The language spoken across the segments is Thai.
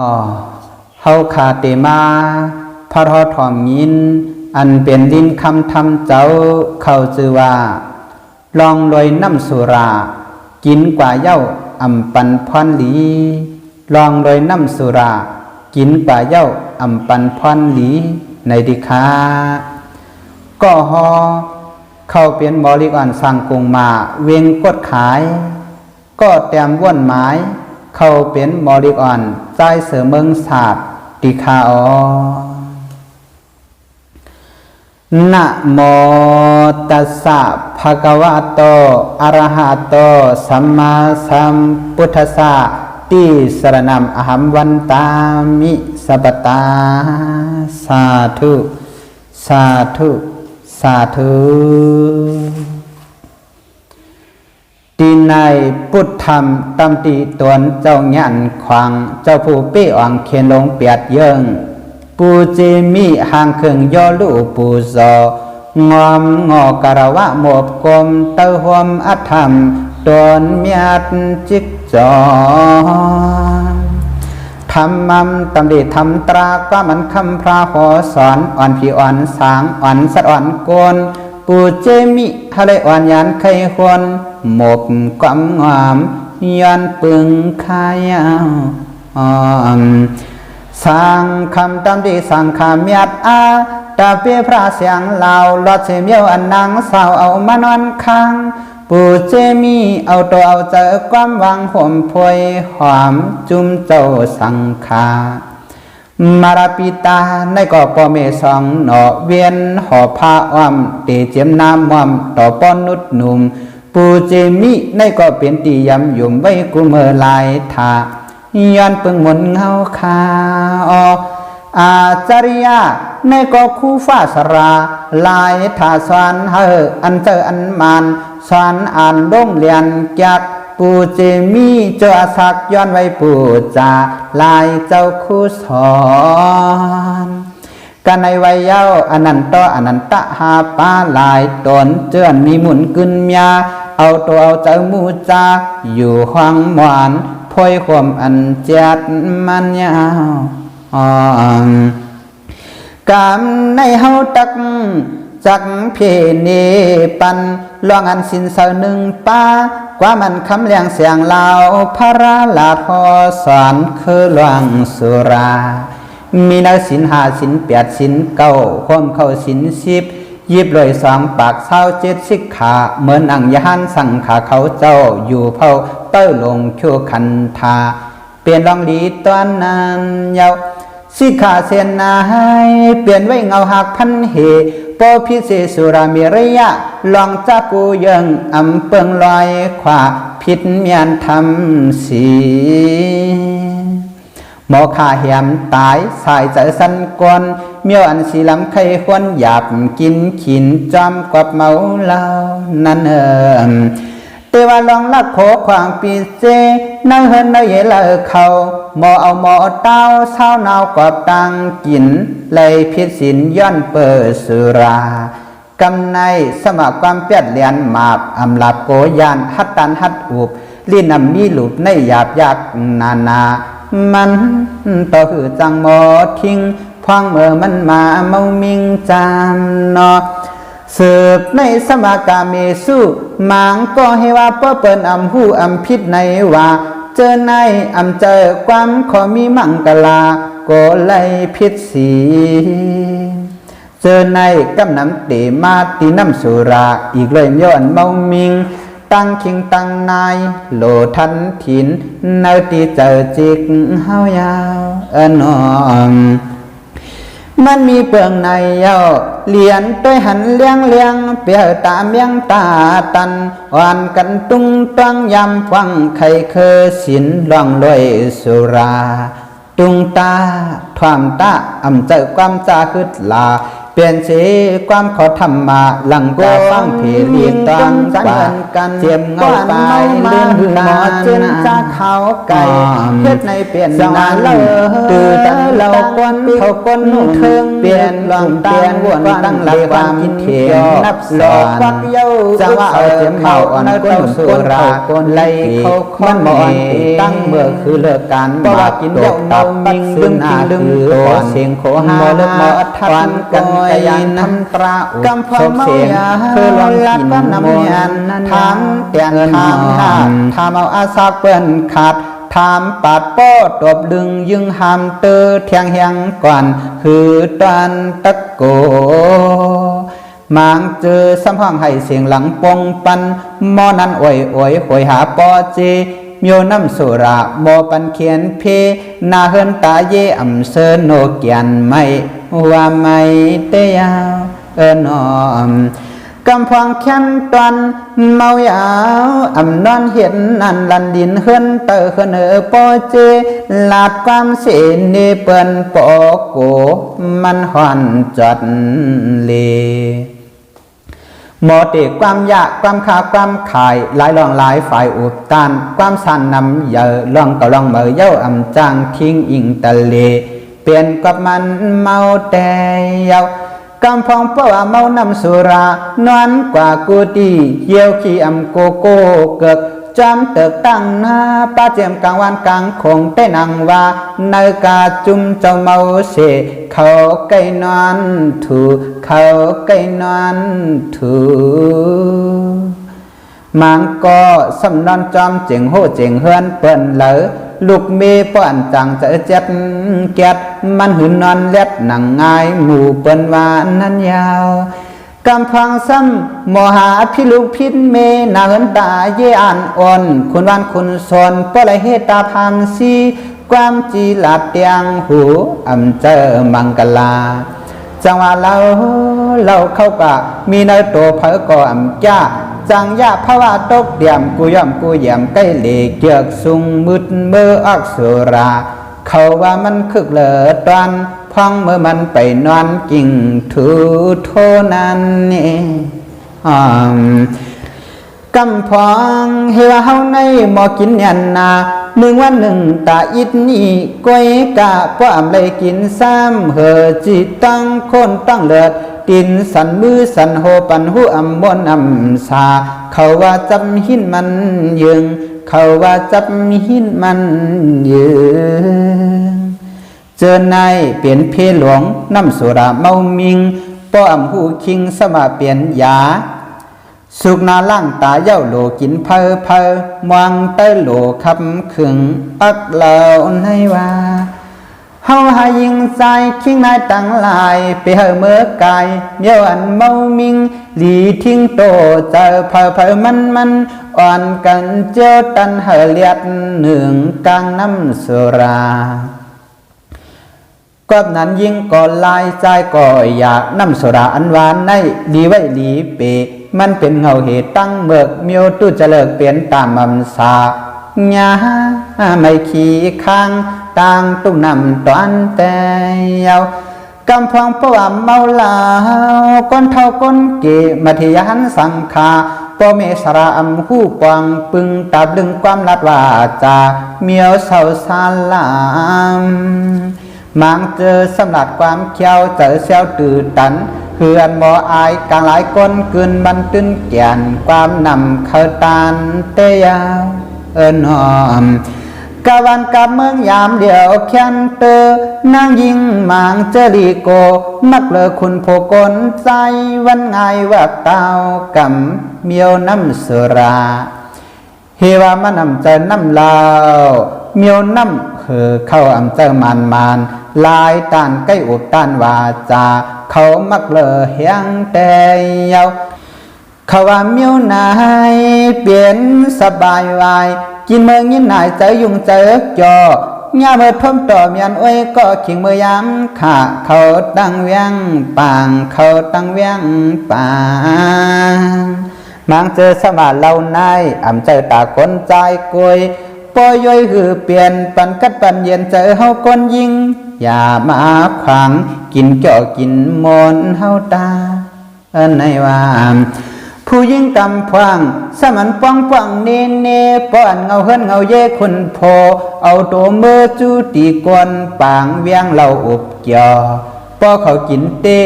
อ๋อเฮาคาเตมาพระทอทอมยิน อันเป็นดินคำทำเจ้า เข้าชื่อว่า ลองลอยน้ำสุรา กินกว่าเย้าอำปันพรหลี ลองลอยน้ำสุรา กินกว่าเย้าอำปันพรหลี ในดิคาก็ฮอเข้าเปลี่ยนบริกรสั่งกงมา เวงกดขาย ก็แต้มว่นหมาย เข้าเป็นบริกรใจเสือเมืองศาสตริคาออนะโมตัสสะภะคะวะโตอะระหะโต สัมมาสัมพุทธัสสะติสรณัมอหัมวันตามิสัปตา สาธุ สาธุ สาธุ ตีในพุทธธรรมตำตีตวนเจ้าหยันขวางเจ้าผู้เป้อ่องเขียนลงเปียดเยิงปูเจมีห่างเคืองย่อลูปูซองอมงอการวะหมบกลมเต้าหวมอัธรรมตนเมียดจิกจอนทำมัมตำดีทำตราก็มันคำพระหอสอนอ่อนพี่อ่อนสางอ่อนสัดอ่อนโกนปูเจมิฮะเลอ่อนยานไขครความงามย้อน ปึงขายาวอ่อนสร้างคำตามดีสั่งคำยัดอาตาเปียพระเสียงเหล่าลอดเสียเมียวอันนางสาวเอามานอนค้างปู่เจมีเอาตัวเอาเจอความหวังห่มพวยหอมจุมเจ้าสังคามาราปิตาในก็ปอเมสองหนอเวียนหอผ้าอ้อมเตเจียมน้ำม่อมต่อป้อนนุดหนุ่ม ปูเจมิในก็เป็นตียำยุ่มไว้กุเมอลายทาย้อนเปิงหมนเงาคาออาจาริยาในก็คู่ฟ้าสราลายถาสวนเฮออันเจออันมานสวนอ่านดงเรียนจากปูเจมีเจ้าอาศักย้อนไว้ปูจาลายเจ้าคู่สอนกันในวัยเยาว์อนันตอนันตะหาปาลายตนเจือนมีหมุนกึนเมีย เอาตัวเอาเจ้ามูจาอยู่ห้องหวานพอยความอันเจ็ดมันยาวอ่อนกามในเฮาตักจักเพเนปันลองอันสินเสาหนึ่งป้ากว่ามันคำเลียงเสียงเล่าพระราลาทอสอนคือหลวงสุรา มีนาสินหาสินแปดสินเก้าความเข้าสินสิบ ยิบเลยสองปากเศร้าเจ็ดสิกขา เหมือนอังยานสั่งขาเขาเจ้าอยู่เผาเต้าลงชั่วคันธาเปลี่ยนลองลีตอนนั้นยาวสิขาเสนนาให้เปลี่ยนไว้เงาหักพันเหปอพิเศษสุรามีระยะ ลองจับปูยังอำเปิงลอยขวาผิดเมียนทำสี หมอขาเหียมตายสายใจสันกวนเมียวอันสีลำไข่ควนหยาบกินขินจอมกวบเมาเหล้านั่นเอิมแต่ว่าลองลักโขความปีเจนั่งเฮินนเยลเขาหมอเอาหมอเต้าเศร้านาวกอบตังกินเลยพิษสินย้อนเปิดสุรากำในสมัครความเปียดเลียนหมาบอำลาบโกยานฮัดตันฮัดอุบลีนำมีหลุบในหยาบยักนานา มันต่อหือจังหมอทิ้งพองเมื่อมันมาเมามิงจานนอสืบในสมากาเมสุหมางก็ให้ว่าเป้อเปินอำหูอำพิษในว่าเจอในอำเจอความขอมีมังกลาโกไลพิษสีเจอในกำน้ำเตมาตีน้ำสุราอีกเลยย้อนเมามิง ตั้งคิงตั้งนายโลทันถินเนาตีเจอจิกเฮายาวเอนอมมันมีเปลืองในเย้าเหรียญด้วยหันเลี้ยงเลี้ยงเปียวตาเมียงตาตันอ่อนกันตุ้งตั้งยำฟังไข่เคอสินล่องลอยสุรา ตุงตาทวามตาอำเจอความจาฮึดลา เปลี่ยนสีความขอธรรมะหลังกาฟังเพลีตังกว่าเจียมเงาไปเลื่อนหึงหมอเจนจากเขาไก่เพชรในเปลี่ยนนานเลตื่นตั้งเราควนเขาก้นเทิงเปลี่ยนลองเปลี่ยนวนตั้งหลักความคิดเทียนนับสอนจะว่าเอาเจียมเมาอ่อนก้นสุราก้นไล่เขามันมอนตั้งเมื่อคือเลิกการมากินเยาตับมิงดึงกินดึงตัวเสียงโคหาเลิกมอทันกันกยันน้ำตราอุกำพอเสียงคือลองกินน้ำยันทางเตียนทางหน้าทำเอาอาสาเปิ้นขาดทำปัดป้อตบดึงยึงหามเตอเทียงเฮียงก่อนคือตันตะโกมางเจอซ้ำห้องให้เสียงหลังปงปันมอนันโอยโอยหวยหาปอเจ มียน้ำสุระโมปันเขียนเพนาเฮินตาเยอำเสนโนเกียนไม่ว่าไม่เตยาวเอินอมกำพองแค้นตันเมายาวอำนอนเห็นนันลันดินเฮินเตอเฮินเอปอเจลาดความเสนเนเปินปอโกมันหอนจัดเล หมอติความยากความคาความขายหลายลองหลายฝ่ายอุดตันความสันนำเยอะลองก็ลองเมื่อเย้าอำจางทิ้งอิงตะเล เปลี่ยนกับมันเมาแต่เยาวกำพองเพราะว่าเมานำสุรานอนกว่ากูดีเยี่ยวขี้อำโกโก้เกิก จำเติกตั้งหน้าป้าเจียมกลางวันกลางคงได้นังว่าเนกาจุมเจ้าเมาเสเขาไก่นอนถูเขาไก่นอนถูมังก็สำนอนจอมเจิงโหเจิงเฮือนเปิ้นเหลอลูกเมป้อนจังจะเจ็ดเกียดมันหืนนอนเล็ดหนังง่ายหมู่เปิ้นว่านั้นยาว กำพังซ้ำมหาพิลุพินเมนาเหินตาเยอ่านอ่อนคุณวันคุณสนปะละเฮตาพังซีความจีหลัดเตียงหูอำเจอมังกลา จังว่าเราเราเข้ากะมีในตัวเพอก่ออำจ้าจังยาภาวะตกเดียมกูย่อมกูเยี่ยมใกล้เหลกเจือกสุงมืดเมื่ออักสุรา เขาว่ามันคึกเหลือตอน องเมื่อมันไปนอนกิ่งถูโทนั้นนี่อ่มกำพองเฮวาเฮาในหมอกินยันนาหนึ่งวันหนึ่งตาอิดนี่ก้อยกะป้อมเลยกินซ้ำเหอจิตตั้งคนตั้งเลือดตินสันมือสันโหปันหูอำมวนอำสา เขาว่าจำหินมันยึง เขาว่าจับหินมันยืง เจอนายเปลี่ยนเพหลวงน้ำสุราเมามิงป้อมหูคิงสมาเปลี่ยนยา สุกนาล่างตาเย้าโลกินเพอเพอมวงเต้โลคำขึงอักเหล่าในว่าเฮาหายิงใจคิงนายตั้งหลายไปเฮอเมื่อกายเมียวอันเมามิงหลีทิ้งโตเจอเพอเพอมันมันอ่อนกันเจ้าตันเฮเลียดหนึ่งกลางน้ำสุรา ก็นั้นยิ่งก่อนลายใจก่ออยากน้ำสุราอันหวานในดีไว้หลีเป มันเป็นเงาเหตุตั้งเมือกเมียวตู้จะเลิกเปลี่ยนตามมำสาญาไม่ขี้ข้างต่างตุ้มนำตอนแต่ยาวกำพองประวามเมาลาวก้นเท่าก้นเกมัธยานสังขาปอเมสระอำหูปองปึงตับดึงความลัดว่าจาเมียวเศร้าสาลาม มังเจอสำหรับความเขียวเจอเซลตื่ตันเพื่อนหมอายกลางหลายก้นกึนบันตึนแก่นความนำเข้าตานเตยาวเอินหอมกะวันกับเมืองยามเดียวแค้นเตอนางยิงมางเจอรีโก มักเลอคุณโพกลใจวันไงว่าเต้ากำเมียวน้ำสุราเฮวามานำเจอน้ำลาวเมียวน้ำเฮอเข้าอำเจอมันมัน ลายตานใกล้อุบต้านวาจา เขามักเลอเฮียงแต่เยาวเขาว่ามียวนายเปลี่ยนสบายวายกินเมืองยินนายใจยุงใจอจอยาเมื่อทมต่อเมียนอ้วยก็ขิงเมื่อยามขาเขาตั้งเวียงปางเขาตั้งเวียงปางมังเจอสมาเหล่านายอ่ำเจอตาคนใจกวย ปอยย่อยหือเปลี่ยนปันกัดปันเย็นเจอเฮาก้นยิง อย่ามาขวางกินเจาะกินมอนเฮาตาอันไหนว่าผู้ยิ่งกำพวางสมันป้องป้องเนเนป้อนเงาเฮินเงาเย่คนโพเอาตัวเมื่อจูตีกวนปางเวียงเราอุบเกี่ยว ปอเขากินเต้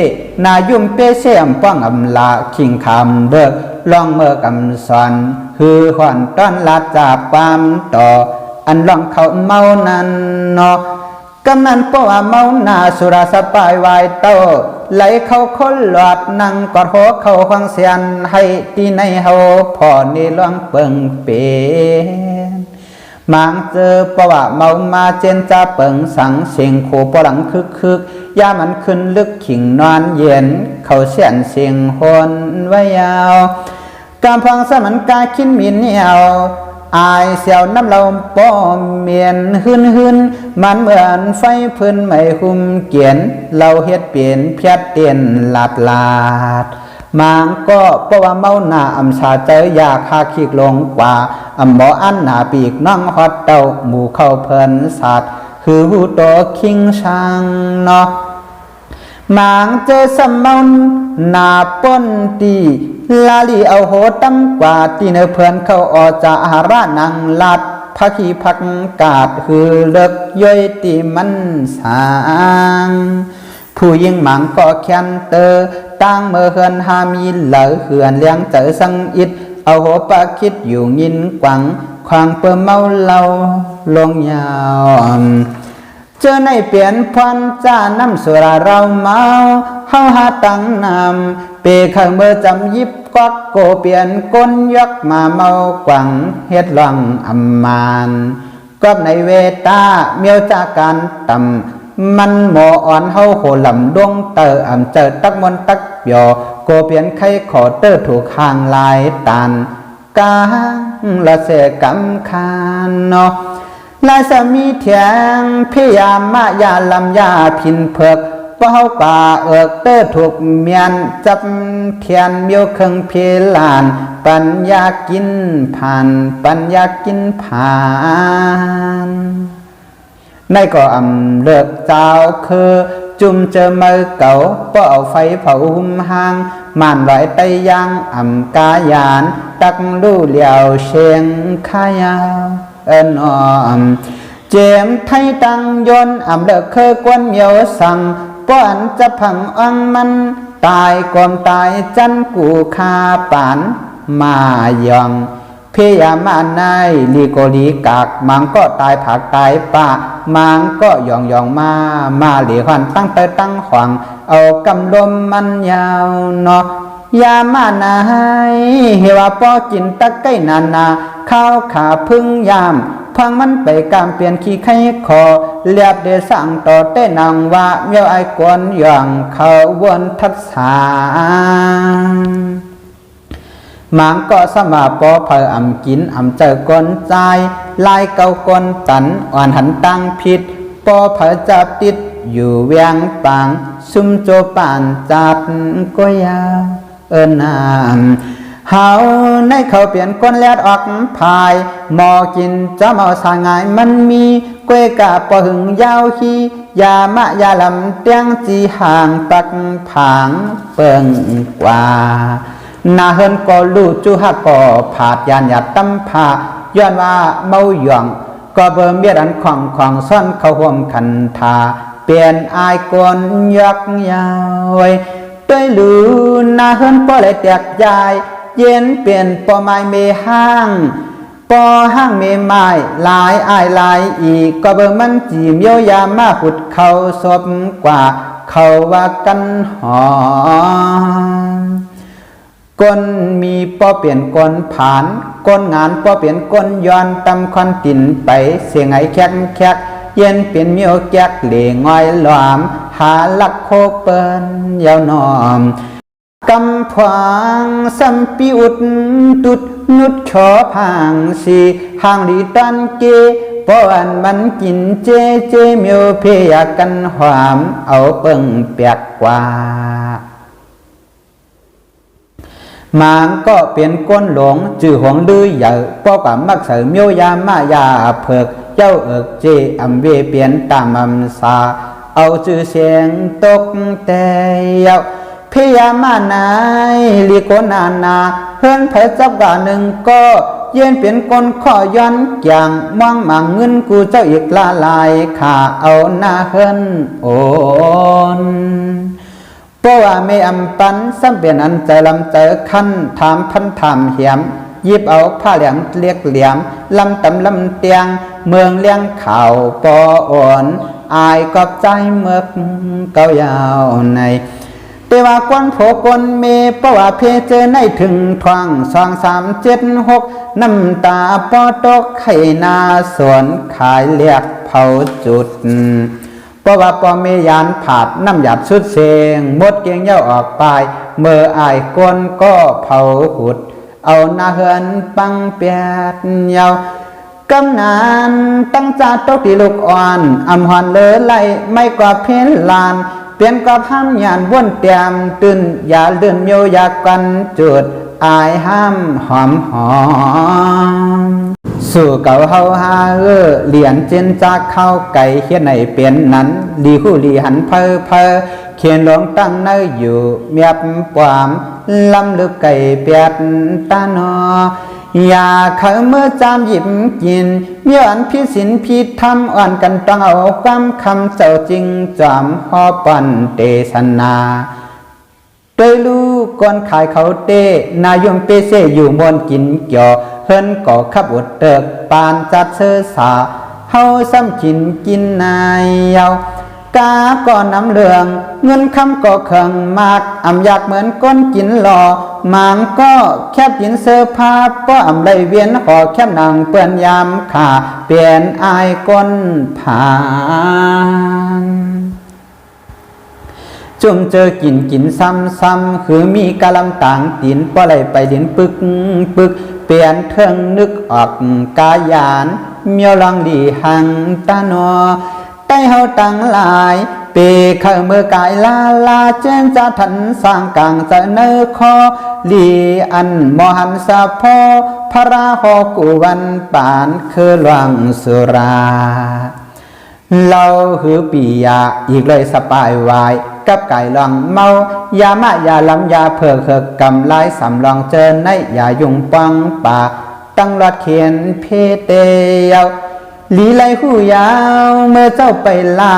นายุ่มเป้เสียมป้องอำลาคิงคำเบิกลองเมื่อกำสอนคือขวัญต้อนลาจากความต่อ อันลองเขาเมานั้นเนาะกำนันป้ว่าเมาหน้าสุราสปายวายเต้าไหลเข้าคนหลอดนั่งกอดหัวเข้าฟังเสียนให้ที่ในเฮาพ่อนี่ลองเปิงเป็น มางเจอประว่าเมามาเจนจะเปิงสังเสียงโคปหลังคึกคึกย่ามันขึ้นลึกขิงนอนเย็น เขาเสียนเสียงหนไว้ยาวกำพังสมันกาคินมินเหนียวอายเสียวน้ำเราป้อมเมียนหืนหืนมันเหมือนไฟพื้นไม่คุมเกียน เราเฮ็ดเปลี่ยนเพียดเตียนลาดลาด มางก็เพราะว่าเมาหน้าอำชาเจออยากหาขีกลงกว่าอำหมออันหนาปีกน้องฮอดเต้าหมู่เข้าเพลินสัตว์คือหูโตคิงช่างเนาะมางเจอสมมุนนาป้นตีลาลีเอาโหตั้มกว่าตีเนเพื่อนเขาออจากอารานังลัดพักขีพักกาดคือเลิกย่อยตีมันสาง ผู้ยิ่งหมังก็แค้นเตอ ตั้งเมื่อเฮือนหามีเหลือเหือนเลี้ยงเจอสังอิดเอาหัวปากคิดอยู่ยินกวังควางเปิ่มเมาเหล่าลงยาวเจอในเปลี่ยนพันจ้าน้ำสุราเราเมาเฮาหาตังนำเปข้างเมื่อจำยิบกักโกเปลี่ยนก้นยักมาเมากวังเฮ็ดลองอำมานกอบในเวตาเมียวจากการตำมันหมออ่อนเฮาโหลำดวงเตออำเจอตักมนตัก ยวโกเปลี่ยนไข่ขอเตอร์ถูกห่างลายตานกางละเสกำคานเนาะลายสมีเถียงพยายามมายาลำยาพินเผือกเป้าป่าเอิกเตอร์ถูกเมียนจับเทียนเมียวเครื่องเพลาน ปัญญากินผ่าน ปัญญากินผ่านในก็อำเลิกเจ้าคือ จุ่มเจอมือเก่าเป้าเอาไฟเผาหุ่มหางม่านลอยไตยางอำกายานตักลู่เหลียว เชียมเจมไทยตังยนอำเลิกเคยกวนเหมียวสั่งป้อนจะพังอังมันตายายจันามายองพยายามมานายลีโกลีกากมังก็ตายผักตายป่ามังก็ยองยองมา มาเหลีหันตั้งเตยตั้งขวางเอากำลมมันยาวเนาะยามานาให้เฮว่าปอกินตะไก่นานา ข้าวขาพึ่งยามพังมันไปกามเปลี่ยนขี้ไข่คอเลียบเดสั่งต่อเต้นางว่าเมียวไอ้กวนย่องเขาวนทัดสา มางก็สมาปอเพออำกินอำเจอกนใจลายเกากนตันอ่อนหันตั้งผิดปอเพอจับติดอยู่เวียงปังซุมโจปานจัดก็ยาเอินนามเฮาในเขาเปลี่ยนก้นแลดออกภายหมอกินจะเมาสางายมันมีกล้วยกาปอหึงยาวฮียามะยาลำเตียงจีห่างตักผางเปิงกว่า นาเฮินก็ลู่จูฮักก็ผาดยานหยาดตั้มผาย้อนว่าเมาหย่อง ก็เบิ่มเบียดอันของของซ่อนเขาห่วมคันทาเปลี่ยนอายกวนยักยาวไว้ด้วยลูนาเฮินป้อเลยแตกยาย เย็นเปลี่ยนปอไม้เมห้างปอห้างเมไม้หลายอายหลายอีก ก็เบิ่มมันจีมเยียวยามาหุดเขาศพกว่า เขาว่ากันหอม ก้นมีป้อเปลี่ยนก้นผาน ก้นงานป้อเปลี่ยนก้นย้อนตำคอนตินไปเสียงไอแคกแคกเย็นเปลี่ยนเมียวแกกเหลงอยหลอม หาลักโคเปิ้นยาวนอมกำพวางสัมปิอุดตุดนุดขอพางสีห่างดีตันเกป้อนมันกินเจเจเมียวเพยากันหวามเอาเปิงเปียกกว่า มางก็เปลี่ยนก้นหลงจื่อหวงลือใหญ่ป้อกับมักเสริมโยยามายาเผือกเจ้าเอิกเจอำเวเปลี่ยนตามอำสาเอาจื่อเสียงตกแต่เยาพยามานายลีโกนานาเฮือนไผจับกาหนึ่งก็เย็นเปลี่ยนกนข้อย้อนอย่างมองมังเงินกูเจ้าอีกละลายขาเอาหน้าเฮือนโอน เพราะว่าไม่อำปันซ้ำเปลี่ยนอันใจลำเจอขั้นถามพันถามเหียมยิบเอาผ้าเหลืองเรียกเหลี่ยมลำตำลำเตียง เมืองเลี้ยงข่าวปออ่อน อายกอบใจเมือกเกายาวในแต่ว่ากวนโผกนเมเพราะว่าเพเจอในถึงทวงสองสามเจ็ดหกน้ำตาปอตกไข่นาสวนขายเลียกเผาจุด เพราะว่าปอเมยานผาดน้ำหยาดสุดเสงมดเกียงเย้าออกไปเมื่ออายก้นก็เผาหุด เอาหน้าเฮือนปังเปียดเยาวกำนานตั้งจาตกที่ลูกอ่อนอำหอนเลอไหลไม่กว่าเพนลาน เปลี่ยนกับห้ามยานว่นเตียมตื่นอย่าเลื่อนโยอยากกันจุดอายห้ามหอมหอม สู่เก่าเฮาฮาเออเหรียญเจนจากเข้าไก่เขียนในเปลี่ยนนั้นลีหูลีหันเพอเพอเขียนลงตั้งเนยอยู่เมียบปวามลำลึกไก่เปียดตานออย่าเขาเมื่อจามหยิบกินเมื่ออันพิสินพิธรรมอ่อนกันต้องเอาความคำเจ้าจริงจอมหอปันเตสนาโดยลูกก่อนขายเขาเตนายมเปเซอยู่มวนกินเกี่ยว เฮินก่อขับอดเติกปานจัดเสื้อสาเฮาซ้ำกินกินนายเยาวกาก็น้ำเหลือง เงินคำก็เคิงมากอ่ำอยากเหมือนก้นกินหล่อหมางก็แคบกินเสื้อผ้าป้ออำไรเวียนหอแคบหนางเปื้อนยามขาเปลี่ยนอายก้นผ่านจุ่มเจอกินกินซ้ำซ้ำคือมีกะลำต่างตีนป้อไหลไปดินปึกปึก เปลี่ยนเทิงนึกออกกายานเมียวลังดีหังตานอใต้เฮาตั้งหลายเปเข้ามือกายลาลาเจนจะทันสร้างกลางจะเนอคอลีอันมหันสะพอพระราหกุวันปานคือหลวงสุราเราหือปียาอีกเลยสปายวาย กับไก่ลองเมายามะยาลำยาเพื่อเคือกำลายสำลองเจอในอย่ายุงปังป่าตั้งรอดเขียนเพเตยาวลีไลหูยาวเมื่อเจ้าไปล่า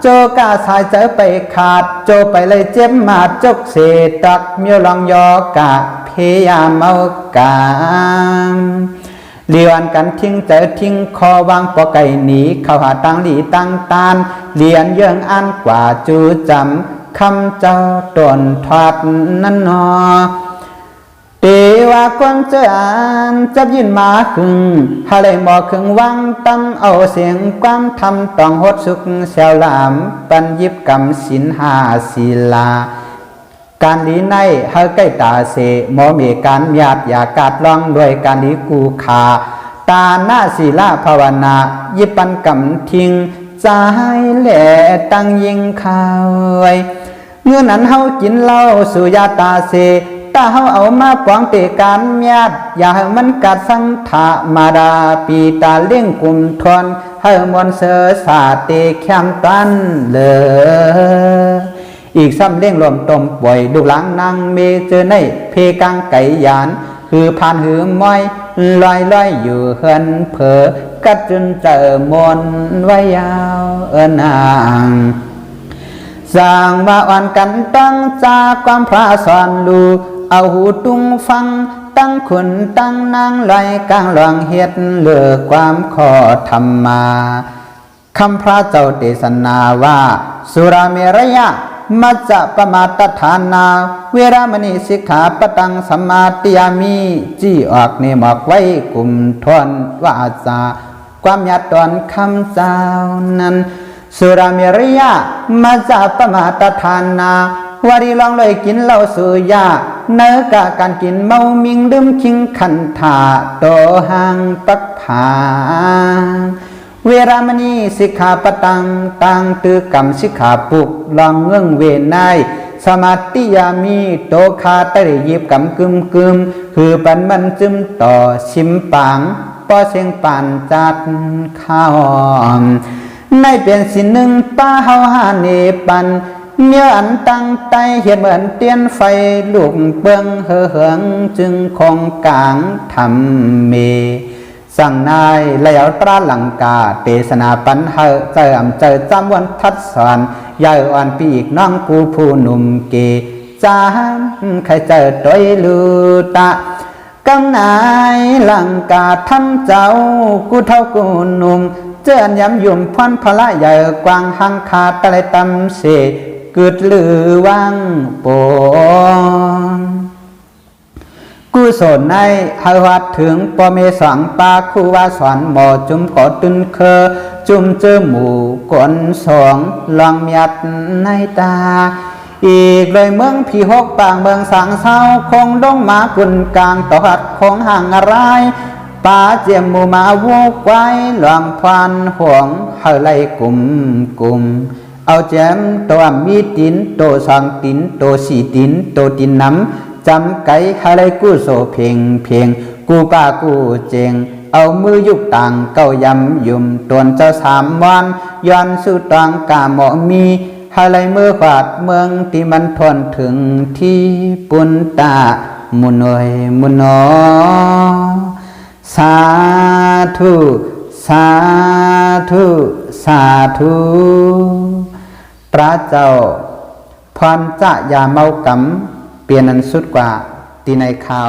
โจกาสายเจอไปขาด โจไปเลยเจ็บมาจกเสตักเมียวลองยอกะเพยาเมากาม เลียนกันทิ้งเจอทิ้งคอวางปอไก่หนีเข้าหาตังหลีตังตานเลียนเยื่องอันกว่าจูจำคำเจ้าตนทอดนั้นนอเตว่าคนเจออันจับยินมาขึงฮาเลยหมอขึงวังตั้งเอาเสียงความทำต้องหดสุกเสียวลาม ปันยิบกำสินหาศีลา การลีในเฮาใกล้ตาเสหมอเมการหยาดอยากาดลองด้วยการลีกูขาตาหน้าศีลาภาวนา ยิปันกำทิงใจแหล่ตั้งยิงข้าวไว้เงื่อนั้นเฮากินเหล้าสุยาตาเสตาเฮาเอามาปองเตการเมียดอย่าให้มันกัดสังถามาดาปีตาเลี้ยงกลุ่มทนให้มวนเสอสาเตแคมตันเลย อีกซ้ำเลี้ยงรวมต้มป่วยดูหลังนางเมเจอในเพกังไก่ยาน คือผ่านหือม้อยลอยลอยอยู่เฮือนเพอกัดจนเจอมนไว้ยาวเอินางสร้างว่าอ่อนกันตั้งจากความพระสอนลูเอาหูตุงฟังตั้งขุนตั้งนางลอยกลางหลวงเฮ็ดเลือกความขอธรรมาคำพระเจ้าเทศนาว่า สุราเมรยะ มัจจะปมาตฐานา เวรามณีสิกขาปตังสมาติยามีจี้ออกเนมอกไว้กลุ่มทนวาจาความยัดตอนคำเจ้านั้นสุราเมรยะมาจากปมาตฐานาวารีลองเลยกินเหล้าสุยาเนื้อกะการกินเมามิงดื่มคิงขันธาโตหังปักผา เวรามณีสิกขาปตังตังตือกรรมสิกขาปุกลองเงื่งเวนายสมาติยามีโตคาตะริยิบกำกึมกึมคือปันมันจึมต่อชิมปังป้อเสียงปานจัดข้าวในเป็นสินหนึ่งป้าเฮาหาเนปันเมื่ออันตั้งใจเห็นเหมือนเตียนไฟลูกเบิงเหือเหืองจึงคงกลางทำเม สั่งนายแล้วตราลังกา เตสนาปันเฮเจออำเจอจำวันทัดสอนยายอ่อนปีกน้องกูผู้หนุ่มเกจานใครเจอตวยลูตะกำนายลังกาทำเจ้ากูเท่ากูหนุ่มเจออันยำยุ่มพอนพละใหญ่กวางหังคาตะไลตำเสกึดลือวังปง กุศลในหาวัดถึงปอเมสังปาคูวาสอนหมอจุมกอตุนเคอจุมเจอหมู่กอนสองลองเมียดในตา อีกเลยเมืองพี่หกปางเมืองสังเศร้าคงดงมากุนกลางตอหัดคงห่างอะไรป่าเจียมหมูมาวูกไว้หลวงพานห่วงเฮาไลกลุ่มกลุ่มเอาแจมตัวมีตินโตสองตินโตสีตินโตตินน้ำ จำไก่ฮาไรกู้โซเพียงเพียงกูป้ากูเจงเอามือยุกต่างเก้ายำยุ่มตวนเจ้าสามวันย้อนสู่ตองกาหมอมีฮาไรมือขวาดเมืองที่มันทนถึงที่ปุนตามุนอยมุนอสาธุสาธุสาธุพระเจ้าพรจะยาเมากำ เปลี่ยนนันสุดกว่าตีในเขา